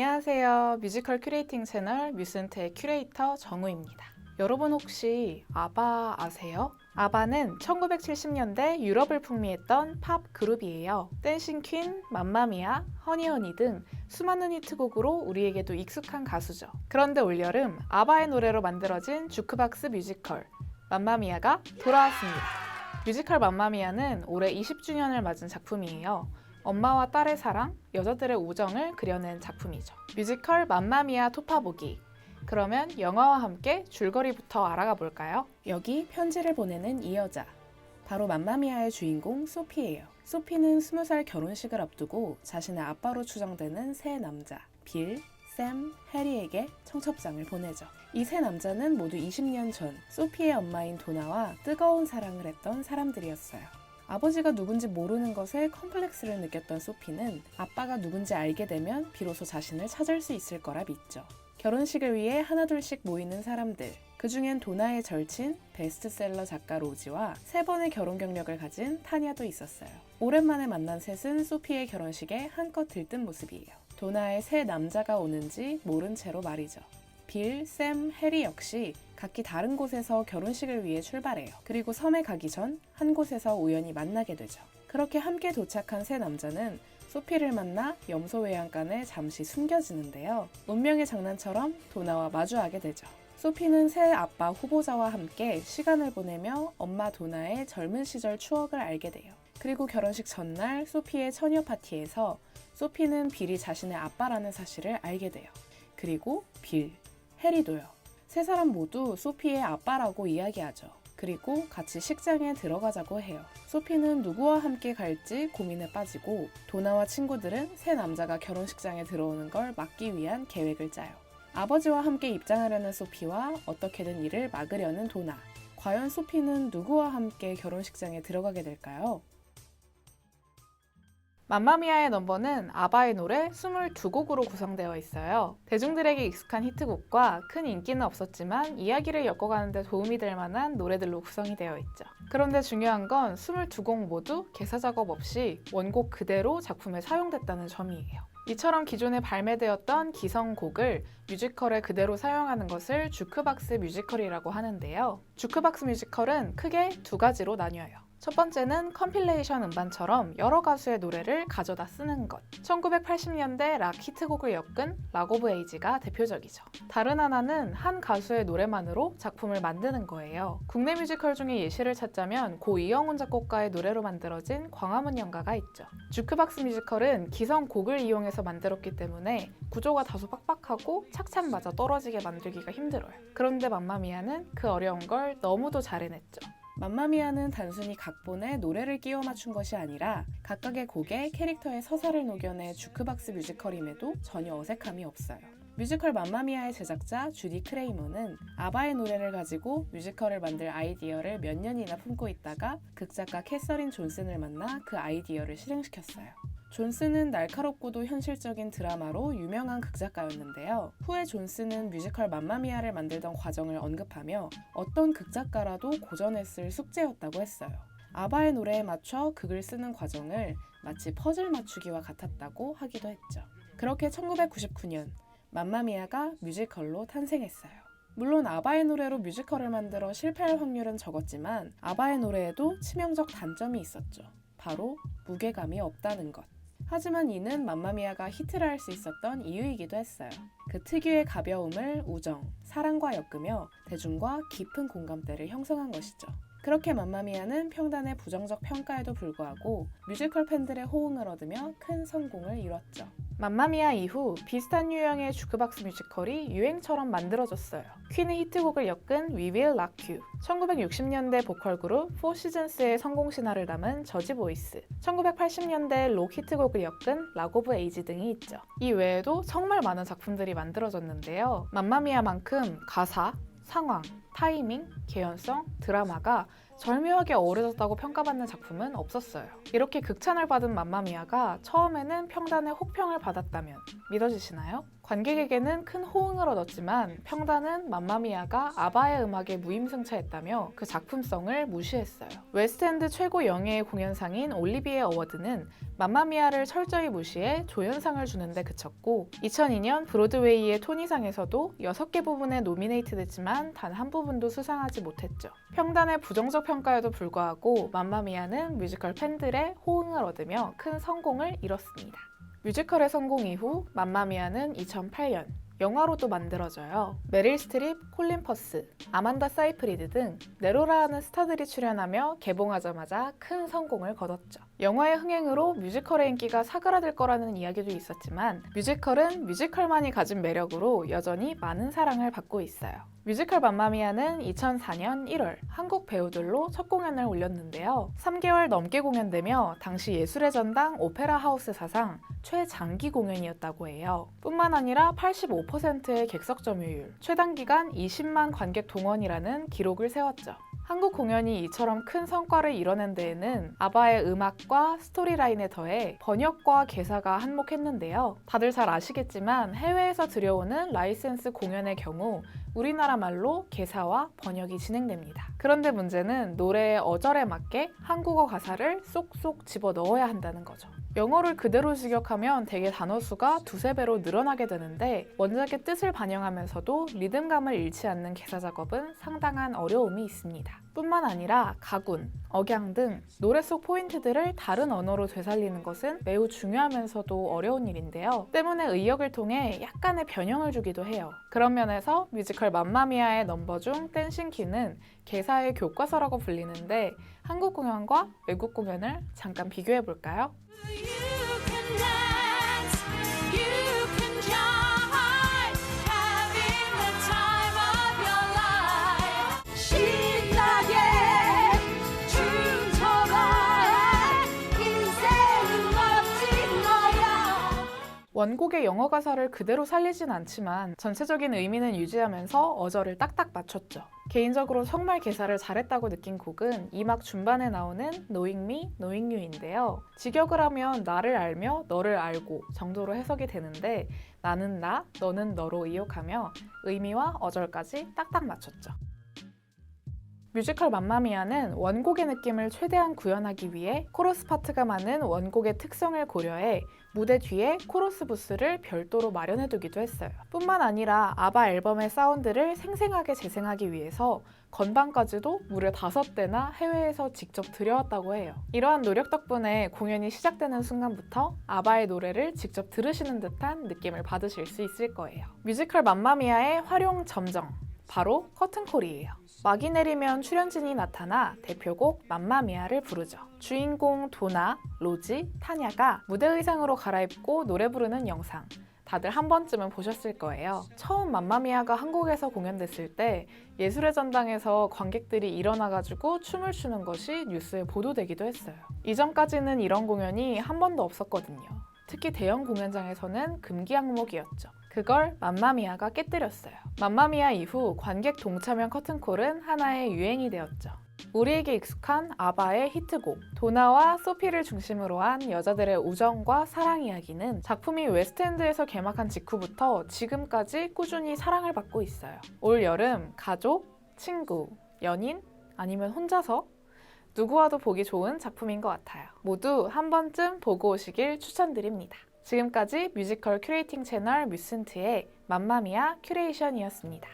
안녕하세요. 뮤지컬 큐레이팅 채널 뮤슨트의 큐레이터 정우입니다. 여러분 혹시 아바 아세요? 아바는 1970년대 유럽을 풍미했던 팝 그룹이에요. 댄싱 퀸, 맘마미아, 허니허니 등 수많은 히트곡으로 우리에게도 익숙한 가수죠. 그런데 올여름 아바의 노래로 만들어진 주크박스 뮤지컬 맘마미아가 돌아왔습니다. 뮤지컬 맘마미아는 올해 20주년을 맞은 작품이에요. 엄마와 딸의 사랑, 여자들의 우정을 그려낸 작품이죠. 뮤지컬 맘마미아 토파보기. 그러면 영화와 함께 줄거리부터 알아가 볼까요? 여기 편지를 보내는 이 여자. 바로 맘마미아의 주인공 소피예요. 소피는 20살 결혼식을 앞두고 자신의 아빠로 추정되는 세 남자, 빌, 샘, 해리에게 청첩장을 보내죠. 이 세 남자는 모두 20년 전 소피의 엄마인 도나와 뜨거운 사랑을 했던 사람들이었어요. 아버지가 누군지 모르는 것에 컴플렉스를 느꼈던 소피는 아빠가 누군지 알게 되면 비로소 자신을 찾을 수 있을 거라 믿죠. 결혼식을 위해 하나둘씩 모이는 사람들. 그 중엔 도나의 절친, 베스트셀러 작가 로지와 세 번의 결혼 경력을 가진 타냐도 있었어요. 오랜만에 만난 셋은 소피의 결혼식에 한껏 들뜬 모습이에요. 도나의 세 남자가 오는지 모른 채로 말이죠. 빌, 샘, 해리 역시 각기 다른 곳에서 결혼식을 위해 출발해요. 그리고 섬에 가기 전 한 곳에서 우연히 만나게 되죠. 그렇게 함께 도착한 세 남자는 소피를 만나 염소 외양간에 잠시 숨겨지는데요. 운명의 장난처럼 도나와 마주하게 되죠. 소피는 새 아빠 후보자와 함께 시간을 보내며 엄마 도나의 젊은 시절 추억을 알게 돼요. 그리고 결혼식 전날 소피의 처녀 파티에서 소피는 빌이 자신의 아빠라는 사실을 알게 돼요. 그리고 빌, 해리도요. 세 사람 모두 소피의 아빠라고 이야기하죠. 그리고 같이 식장에 들어가자고 해요. 소피는 누구와 함께 갈지 고민에 빠지고 도나와 친구들은 새 남자가 결혼식장에 들어오는 걸 막기 위한 계획을 짜요. 아버지와 함께 입장하려는 소피와 어떻게든 이를 막으려는 도나. 과연 소피는 누구와 함께 결혼식장에 들어가게 될까요? 맘마미아의 넘버는 아바의 노래 22곡으로 구성되어 있어요. 대중들에게 익숙한 히트곡과 큰 인기는 없었지만 이야기를 엮어가는 데 도움이 될 만한 노래들로 구성이 되어 있죠. 그런데 중요한 건 22곡 모두 개사 작업 없이 원곡 그대로 작품에 사용됐다는 점이에요. 이처럼 기존에 발매되었던 기성곡을 뮤지컬에 그대로 사용하는 것을 주크박스 뮤지컬이라고 하는데요. 주크박스 뮤지컬은 크게 두 가지로 나뉘어요. 첫 번째는 컴필레이션 음반처럼 여러 가수의 노래를 가져다 쓰는 것. 1980년대 락 히트곡을 엮은 락 오브 에이지가 대표적이죠. 다른 하나는 한 가수의 노래만으로 작품을 만드는 거예요. 국내 뮤지컬 중에 예시를 찾자면 고 이영훈 작곡가의 노래로 만들어진 광화문 연가가 있죠. 주크박스 뮤지컬은 기성 곡을 이용해서 만들었기 때문에 구조가 다소 빡빡하고 착착 맞아 떨어지게 만들기가 힘들어요. 그런데 맘마미아는 그 어려운 걸 너무도 잘 해냈죠. 맘마미아는 단순히 각본에 노래를 끼워 맞춘 것이 아니라 각각의 곡에 캐릭터의 서사를 녹여내 주크박스 뮤지컬임에도 전혀 어색함이 없어요. 뮤지컬 맘마미아의 제작자 주디 크레이머는 아바의 노래를 가지고 뮤지컬을 만들 아이디어를 몇 년이나 품고 있다가 극작가 캐서린 존슨을 만나 그 아이디어를 실행시켰어요. 존슨은 날카롭고도 현실적인 드라마로 유명한 극작가였는데요. 후에 존슨은 뮤지컬 맘마미아를 만들던 과정을 언급하며 어떤 극작가라도 고전했을 숙제였다고 했어요. 아바의 노래에 맞춰 극을 쓰는 과정을 마치 퍼즐 맞추기와 같았다고 하기도 했죠. 그렇게 1999년 맘마미아가 뮤지컬로 탄생했어요. 물론 아바의 노래로 뮤지컬을 만들어 실패할 확률은 적었지만 아바의 노래에도 치명적 단점이 있었죠. 바로 무게감이 없다는 것. 하지만 이는 맘마미아가 히트를 할 수 있었던 이유이기도 했어요. 그 특유의 가벼움을 우정, 사랑과 엮으며 대중과 깊은 공감대를 형성한 것이죠. 그렇게 맘마미아는 평단의 부정적 평가에도 불구하고 뮤지컬 팬들의 호응을 얻으며 큰 성공을 이뤘죠. 맘마미아 이후 비슷한 유형의 주크박스 뮤지컬이 유행처럼 만들어졌어요. 퀸의 히트곡을 엮은 We Will Rock You, 1960년대 보컬 그룹 4시즌스의 성공 신화를 담은 저지 보이스, 1980년대 록 히트곡을 엮은 락 오브 에이지 등이 있죠. 이 외에도 정말 많은 작품들이 만들어졌는데요. 맘마미아만큼 가사, 상황, 타이밍, 개연성, 드라마가 절묘하게 어우러졌다고 평가받는 작품은 없었어요. 이렇게 극찬을 받은 맘마미아가 처음에는 평단의 혹평을 받았다면 믿어지시나요? 관객에게는 큰 호응을 얻었지만 평단은 맘마미아가 아바의 음악에 무임승차했다며 그 작품성을 무시했어요. 웨스트엔드 최고 영예의 공연상인 올리비에 어워드는 맘마미아를 철저히 무시해 조연상을 주는데 그쳤고 2002년 브로드웨이의 토니상에서도 6개 부분에 노미네이트 됐지만 단 한 부분도 수상하지 못했죠. 평단의 부정적 평가에도 불구하고 맘마미아는 뮤지컬 팬들의 호응을 얻으며 큰 성공을 이뤘습니다. 뮤지컬의 성공 이후 맘마미아는 2008년 영화로도 만들어져요. 메릴 스트립, 콜린 퍼스, 아만다 사이프리드 등 네로라 하는 스타들이 출연하며 개봉하자마자 큰 성공을 거뒀죠. 영화의 흥행으로 뮤지컬의 인기가 사그라들 거라는 이야기도 있었지만 뮤지컬은 뮤지컬만이 가진 매력으로 여전히 많은 사랑을 받고 있어요. 뮤지컬 맘마미아는 2004년 1월 한국 배우들로 첫 공연을 올렸는데요. 3개월 넘게 공연되며 당시 예술의 전당 오페라 하우스 사상 최장기 공연이었다고 해요. 뿐만 아니라 85%의 객석 점유율, 최단 기간 20만 관객 동원이라는 기록을 세웠죠. 한국 공연이 이처럼 큰 성과를 이뤄낸 데에는 아바의 음악과 스토리라인에 더해 번역과 개사가 한몫했는데요. 다들 잘 아시겠지만 해외에서 들여오는 라이센스 공연의 경우 우리나라 말로 개사와 번역이 진행됩니다. 그런데 문제는 노래의 어절에 맞게 한국어 가사를 쏙쏙 집어 넣어야 한다는 거죠. 영어를 그대로 직역하면 대개 단어 수가 두세 배로 늘어나게 되는데 원작의 뜻을 반영하면서도 리듬감을 잃지 않는 개사 작업은 상당한 어려움이 있습니다. 뿐만 아니라 가군, 억양 등 노래 속 포인트들을 다른 언어로 되살리는 것은 매우 중요하면서도 어려운 일인데요. 때문에 의역을 통해 약간의 변형을 주기도 해요. 그런 면에서 뮤지컬 맘마미아의 넘버 중 댄싱 큐는 개사의 교과서라고 불리는데 한국 공연과 외국 공연을 잠깐 비교해 볼까요? 원곡의 영어 가사를 그대로 살리진 않지만 전체적인 의미는 유지하면서 어절을 딱딱 맞췄죠. 개인적으로 정말 개사를 잘했다고 느낀 곡은 이 막 중반에 나오는 Knowing Me, Knowing You인데요. 직역을 하면 나를 알며 너를 알고 정도로 해석이 되는데 나는 나, 너는 너로 이역하며 의미와 어절까지 딱딱 맞췄죠. 뮤지컬 맘마미아는 원곡의 느낌을 최대한 구현하기 위해 코러스 파트가 많은 원곡의 특성을 고려해 무대 뒤에 코러스 부스를 별도로 마련해두기도 했어요. 뿐만 아니라 아바 앨범의 사운드를 생생하게 재생하기 위해서 건반까지도 무려 다섯 대나 해외에서 직접 들여왔다고 해요. 이러한 노력 덕분에 공연이 시작되는 순간부터 아바의 노래를 직접 들으시는 듯한 느낌을 받으실 수 있을 거예요. 뮤지컬 맘마미아의 활용 점정, 바로 커튼콜이에요. 막이 내리면 출연진이 나타나 대표곡 맘마미아를 부르죠. 주인공 도나, 로지, 타냐가 무대 의상으로 갈아입고 노래 부르는 영상. 다들 한 번쯤은 보셨을 거예요. 처음 맘마미아가 한국에서 공연됐을 때 예술의 전당에서 관객들이 일어나가지고 춤을 추는 것이 뉴스에 보도되기도 했어요. 이전까지는 이런 공연이 한 번도 없었거든요. 특히 대형 공연장에서는 금기 항목이었죠. 그걸 맘마미아가 깨뜨렸어요. 맘마미아 이후 관객 동참형 커튼콜은 하나의 유행이 되었죠. 우리에게 익숙한 아바의 히트곡 도나와 소피를 중심으로 한 여자들의 우정과 사랑 이야기는 작품이 웨스트엔드에서 개막한 직후부터 지금까지 꾸준히 사랑을 받고 있어요. 올 여름 가족, 친구, 연인 아니면 혼자서 누구와도 보기 좋은 작품인 것 같아요. 모두 한 번쯤 보고 오시길 추천드립니다. 지금까지 뮤지컬 큐레이팅 채널 뮤슨트의 맘마미아 큐레이션이었습니다.